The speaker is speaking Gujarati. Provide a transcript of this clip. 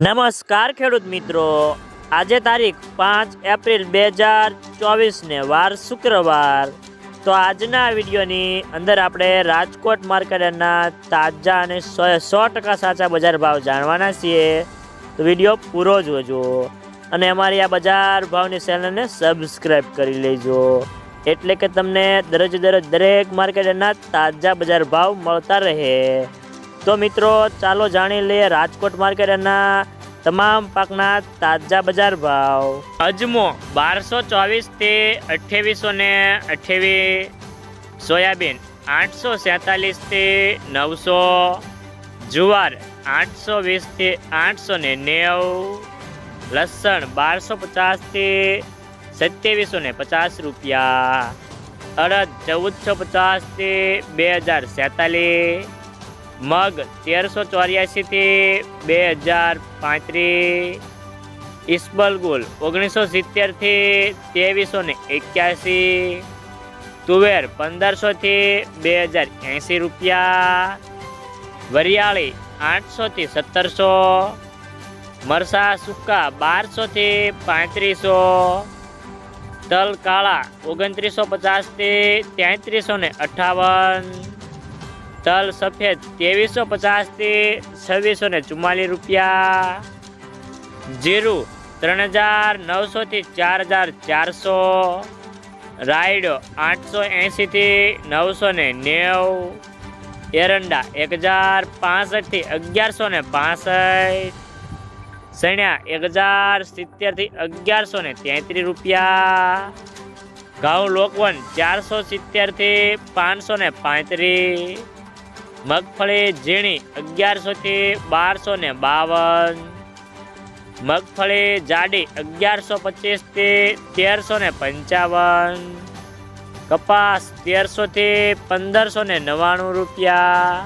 નમસ્કાર ખેડૂત મિત્રો. આજે તારીખ પાંચ એપ્રિલ બે હજાર ચોવીસને વાર શુક્રવાર. તો આજના વિડીયોની અંદર આપણે રાજકોટ માર્કેટના તાજા અને સો સો ટકા સાચા બજાર ભાવ જાણવાના છીએ. તો વીડિયો પૂરો જોજો અને અમારી આ બજાર ભાવની ચેનલને સબસ્ક્રાઈબ કરી લેજો. એટલે કે તમને દરરોજ દરરોજ દરેક માર્કેટના તાજા બજાર ભાવ મળતા રહે. તો મિત્રો, ચાલો જાણી લઈએ રાજકોટ માર્કેટના તમામ પાકના તાજા બજાર ભાવ. અજમો બારસો ચોવીસથી અઠ્યાવીસો ને અઠ્યાવીસ સોયાબીન આઠસો સેતાલીસથી નવસો, જુવાર આઠસો વીસથી આઠસો ને નેવું, લસણ બારસો પચાસથી સત્યાવીસો ને પચાસ રૂપિયા, અડદ ચૌદસો પચાસથી બે હજાર સેતાલીસ મગ તેરસો ચોર્યાસીથી બે હજાર પાંત્રીસ ઇસ્બલગુલ ઓગણીસો સિત્તેરથી ત્રેવીસો ને એક્યાસી તુવેર પંદરસોથી બે હજાર એંસી રૂપિયા વરિયાળી આઠસોથી સત્તરસો મરસા સૂકા બારસોથી પાંત્રીસો તલ કાળા ઓગણત્રીસો પચાસથી તેત્રીસો ને અઠાવન તલ સફેદ ત્રેવીસો પચાસથી છવ્વીસો ને ચુમ્માલીસ રૂપિયા. જીરું ત્રણ હજાર નવસોથી ચાર હજાર ચારસો. રાયડો આઠસો એંશીથી નવસો ને નેવું. એરંડા એક હજાર પાસઠથી અગિયારસો ને પાસઠ. સણ્યા એક હજાર સિત્તેરથી અગિયારસો ને તેત્રીસ રૂપિયા. ઘઉં લોકવન ચારસો સિત્તેરથી પાંચસો ને પાંત્રીસ. મગફળી ઝીણી અગિયારસોથી બારસો ને બાવન. મગફળી જાડી અગિયારસો પચીસથી તેરસો ને પંચાવન. કપાસ તેરસોથી પંદરસો ને નવ્વાણું રૂપિયા.